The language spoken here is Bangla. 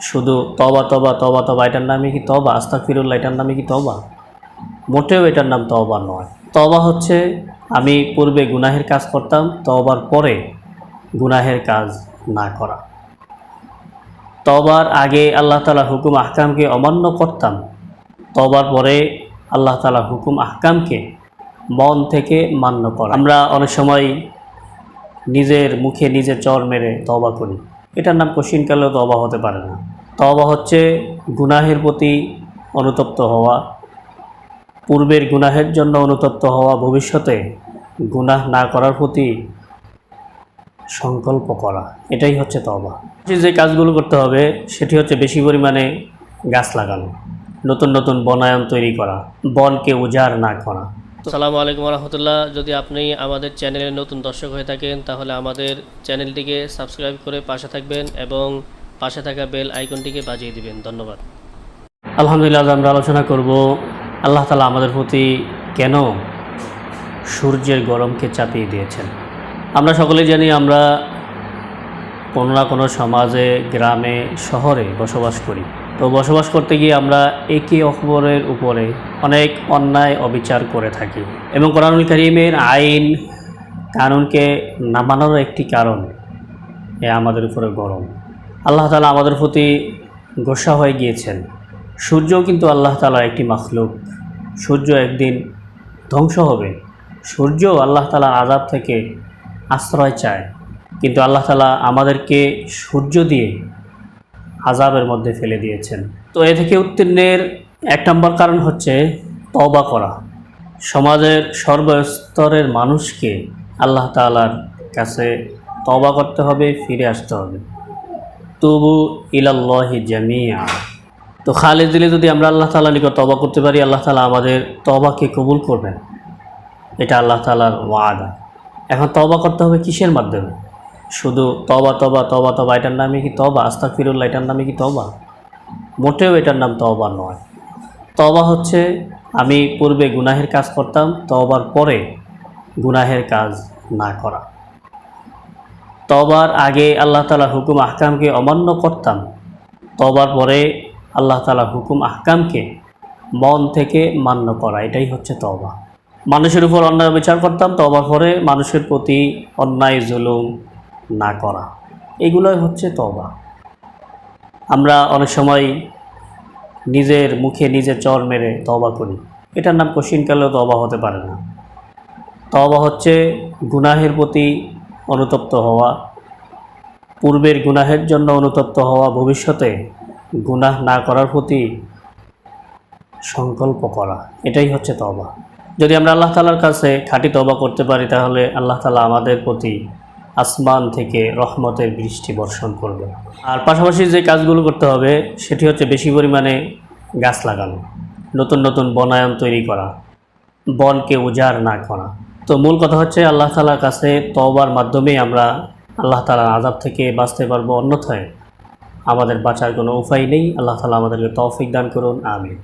শুধু তবা তবা তবা তবা এটার নামে কি তবা আস্তাক ফিরুল্লাহ এটার নামে কি তবা মোটেও এটার নাম তবা নয়। তবা হচ্ছে, আমি পূর্বে গুনাহের কাজ করতাম তবার পরে গুনাহের কাজ না করা। তবার আগে আল্লাহ তালা হুকুম, আহকামকে অমান্য করতাম। তবার পরে আল্লাহ তালা হুকুম, আহকামকে মন থেকে মান্য করা। আমরা অনেক সময় নিজের মুখে নিজে চর মেরে তবা করি। এটার নাম কশিনকালেও তবা হতে পারে না। তবা হচ্ছে গুনাহের প্রতি অনুতপ্ত হওয়া, পূর্বের গুনাহের জন্য অনুতপ্ত হওয়া, ভবিষ্যতে গুনাহ না করার প্রতি সংকল্প করা, এটাই হচ্ছে তবা যে কাজগুলো করতে হবে, সেটি হচ্ছে বেশি পরিমাণে গাছ লাগানো, নতুন নতুন বনায়ন তৈরি করা, বনকে উজাড় না করা। সালামু আলাইকুম রহমতুল্লাহ। যদি আপনি আমাদের চ্যানেলের নতুন দর্শক হয়ে থাকেন তাহলে আমাদের চ্যানেলটিকে সাবস্ক্রাইব করে পাশে থাকবেন এবং পাশে থাকা বেল আইকনটিকে বাজিয়ে দিবেন। ধন্যবাদ। আলহামদুলিল্লাহ আজ আমরা আলোচনা করব আল্লাহ তালা আমাদের প্রতি কেন সূর্যের গরমকে চাপিয়ে দিয়েছেন। আমরা সকলেই জানি আমরা কোনো না কোনো সমাজে গ্রামে শহরে বসবাস করি। তো বসবাস করতে গিয়ে আমরা একে অপরের উপরে অনেক অন্যায় অবিচার করে থাকি এবং কোরআনুল করিমের আইন কানুনকে নামানোর একটি কারণ এ আমাদের উপরে গরম। আল্লাহ তালা আমাদের প্রতি গোসা হয়ে গিয়েছেন। সূর্যও কিন্তু আল্লাহ তালার একটি মাখলুক। সূর্য একদিন ধ্বংস হবে। সূর্য আল্লাহ তালার আজাব থেকে আশ্রয় চায়। কিন্তু আল্লাহ তালা আমাদেরকে সূর্য দিয়ে আজাবের মধ্যে ফেলে দিয়েছেন। তো এ থেকে উত্তীর্ণের এক নম্বর কারণ হচ্ছে তবা করা। সমাজের সর্বস্তরের মানুষকে আল্লাহ তালার কাছে তবা করতে হবে, ফিরে আসতে হবে। তবু ইলাল্লাহি জামিয়া তো খালেদ দিলে যদি আমরা আল্লাহ তালা নিকট তবা করতে পারি, আল্লাহ তালা আমাদের তবাকে কবুল করবেন। এটা আল্লাহ তালার ওয়াদা। এখন তবা করতে হবে কিসের মাধ্যমে? শুধু তবা তবা তবা তবা এটার নামে কি তবা আস্তাক ফিরুল্লাহ এটার নামে কি তবা মোটেও এটার নাম তবা নয়। তবা হচ্ছে, আমি পূর্বে গুনাহের কাজ করতাম তবার পরে গুনাহের কাজ না করা। তবার আগে আল্লাহ তালা হুকুম, আহকামকে অমান্য করতাম। তবার পরে আল্লাহ তালা হুকুম, আহকামকে মন থেকে মান্য করা, এটাই হচ্ছে তবা মানুষের উপর অন্যায় বিচার করতাম তবার পরে মানুষের প্রতি অন্যায়, জুলুম না করা। এগুলোই হচ্ছে তবা আমরা অনেক সময় নিজের মুখে নিজে চর মেরে তবা করি। এটার নাম কশিনকালেও তবা হতে পারে না। তবা হচ্ছে গুনাহের প্রতি অনুতপ্ত হওয়া। পূর্বের গুনাহের জন্য অনুতপ্ত হওয়া, ভবিষ্যতে গুনাহ না করার প্রতি সংকল্প করা। এটাই হচ্ছে তবা যদি আমরা আল্লাহ তালার কাছে খাঁটি তবা করতে পারি, তাহলে আল্লাহ তালা আমাদের প্রতি আসমান থেকে রহমতের বৃষ্টি বর্ষণ করবে। আর পাশাপাশি যে কাজগুলো করতে হবে, সেটি হচ্ছে বেশি পরিমাণে গাছ লাগানো, নতুন নতুন বনায়ন তৈরি করা, বনকে উজাড় না করা। তো মূল কথা হচ্ছে আল্লাহ তালার কাছে তবার মাধ্যমেই আমরা আল্লাহ তালার আজাব থেকে বাঁচতে পারব, অন্যথায় আমাদের বাঁচার কোনো উপায় নেই। আল্লাহ তালা আমাদেরকে তৌফিক দান করুন, আমিন।